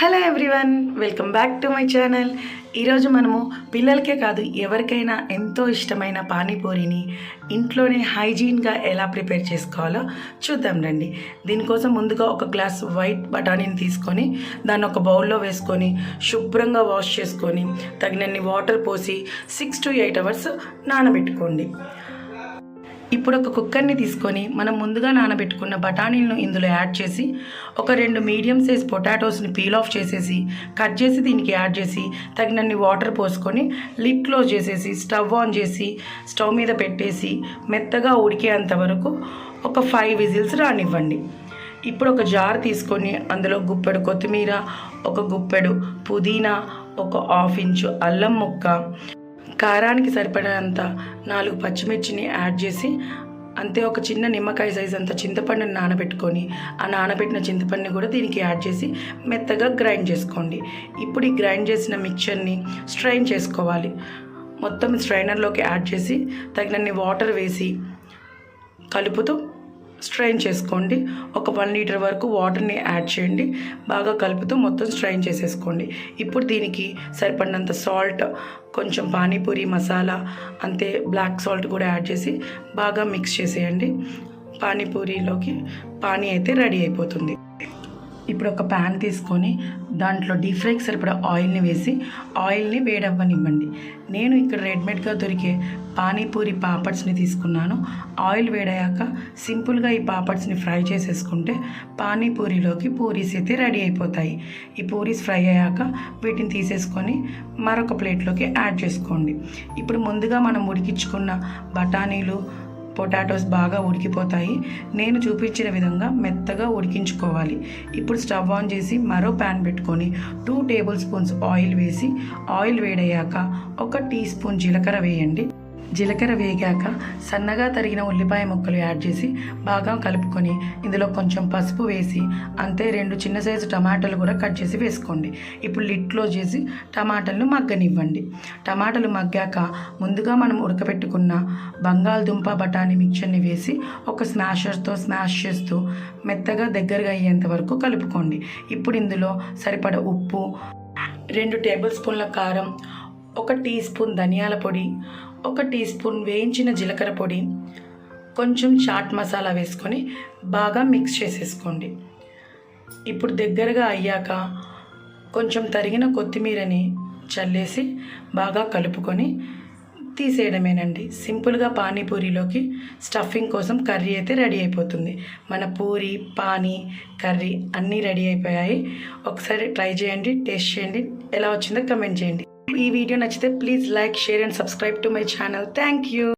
Hello everyone welcome back to my channel. ఈరోజు మనము పిల్లలకే కాదు ఎవరికైనా ఎంతో ఇష్టమైన పానీపూరిని ఇంట్లోనే హైజీన్గా ఎలా ప్రిపేర్ చేసుకోవాలో చూద్దాం రండి. దీనికోసం ముందుగా ఒక గ్లాస్ వైట్ బఠానీని తీసుకొని దాన్ని ఒక బౌల్లో వేసుకొని శుభ్రంగా వాష్ చేసుకొని తగినన్ని వాటర్ పోసి సిక్స్ టు ఎయిట్ అవర్స్ నానబెట్టుకోండి. ఇప్పుడు ఒక కుక్కర్ని తీసుకొని మనం ముందుగా నానబెట్టుకున్న బఠానీలను ఇందులో యాడ్ చేసి ఒక రెండు మీడియం సైజ్ పొటాటోస్ని పీల్ ఆఫ్ చేసేసి కట్ చేసి దీనికి యాడ్ చేసి తగినన్ని వాటర్ పోసుకొని లిడ్ క్లోజ్ చేసేసి స్టవ్ ఆన్ చేసి స్టవ్ మీద పెట్టేసి మెత్తగా ఉడికేంత వరకు ఒక ఫైవ్ విజిల్స్ రానివ్వండి. ఇప్పుడు ఒక జార్ తీసుకొని అందులో గుప్పెడు కొత్తిమీర ఒక గుప్పెడు పుదీనా ఒక హాఫ్ ఇంచు అల్లం ముక్క కారానికి సరిపడినంత నాలుగు పచ్చిమిర్చిని యాడ్ చేసి అంతే ఒక చిన్న నిమ్మకాయ సైజ్ అంత చింతపండుని నానబెట్టుకొని ఆ నానబెట్టిన చింతపండుని కూడా దీనికి యాడ్ చేసి మెత్తగా గ్రైండ్ చేసుకోండి. ఇప్పుడు ఈ గ్రైండ్ చేసిన మిక్చర్ని స్ట్రైన్ చేసుకోవాలి. మొత్తం స్ట్రైనర్లోకి యాడ్ చేసి తగినన్ని వాటర్ వేసి కలుపుతూ స్ట్రైన్ చేసుకోండి. ఒక వన్ లీటర్ వరకు వాటర్ని యాడ్ చేయండి. బాగా కలుపుతూ మొత్తం స్ట్రైన్ చేసేసుకోండి. ఇప్పుడు దీనికి సరిపడినంత సాల్ట్ కొంచెం పానీపూరి మసాలా అంతే బ్లాక్ సాల్ట్ కూడా యాడ్ చేసి బాగా మిక్స్ చేసేయండి. పానీపూరిలోకి పానీ అయితే రెడీ అయిపోతుంది. ఇప్పుడు ఒక ప్యాన్ తీసుకొని దాంట్లో డీప్ ఫ్రైకి సరిపడా ఆయిల్ని వేసి ఆయిల్ని వేడవ్వనివ్వండి. నేను ఇక్కడ రెడీమేడ్గా దొరికే పానీపూరి పాపడ్స్ని తీసుకున్నాను. ఆయిల్ వేడయ్యాక సింపుల్గా ఈ పాపడ్స్ని ఫ్రై చేసేసుకుంటే పానీపూరిలోకి పూరీస్ అయితే రెడీ అయిపోతాయి. ఈ పూరీస్ ఫ్రై అయ్యాక వీటిని తీసేసుకొని మరొక ప్లేట్లోకి యాడ్ చేసుకోండి. ఇప్పుడు ముందుగా మనం ఉడికించుకున్న బఠానీలు పొటాటోస్ బాగా ఉడికిపోతాయి. నేను చూపించిన విధంగా మెత్తగా ఉడికించుకోవాలి. ఇప్పుడు స్టవ్ ఆన్ చేసి మరో ప్యాన్ పెట్టుకొని టూ టేబుల్ స్పూన్స్ ఆయిల్ వేసి ఆయిల్ వేడయ్యాక ఒక టీ స్పూన్ జీలకర్ర వేయండి. జీలకర్ర వేగాక సన్నగా తరిగిన ఉల్లిపాయ ముక్కలు యాడ్ చేసి బాగా కలుపుకొని ఇందులో కొంచెం పసుపు వేసి అంతే రెండు చిన్న సైజు టమాటాలు కూడా కట్ చేసి వేసుకోండి. ఇప్పుడు లిడ్ క్లోజ్ చేసి టమాటాలను మగ్గనివ్వండి. టమాటాలు మగ్గాక ముందుగా మనం ఉడకబెట్టుకున్న బంగాళదుంప బఠానీ మిక్చర్ని వేసి ఒక స్మాషర్తో స్మాష్ చేస్తూ మెత్తగా దగ్గరగా అయ్యేంత వరకు కలుపుకోండి. ఇప్పుడు ఇందులో సరిపడ ఉప్పు రెండు టేబుల్ స్పూన్ల కారం ఒక టీ స్పూన్ ధనియాల పొడి ఒక టీ స్పూన్ వేయించిన జీలకర్ర పొడి కొంచెం చాట్ మసాలా వేసుకొని బాగా మిక్స్ చేసేసుకోండి. ఇప్పుడు దగ్గరగా అయ్యాక కొంచెం తరిగిన కొత్తిమీరని చల్లేసి బాగా కలుపుకొని తీసేయడమేనండి. సింపుల్గా పానీపూరిలోకి స్టఫింగ్ కోసం కర్రీ అయితే రెడీ అయిపోతుంది. మన పూరి పానీ కర్రీ అన్నీ రెడీ అయిపోయాయి. ఒకసారి ట్రై చేయండి టేస్ట్ చేయండి. ఎలా వచ్చిందో కమెంట్ చేయండి. ఈ వీడియో నచ్చితే please like share and subscribe to my channel. Thank you.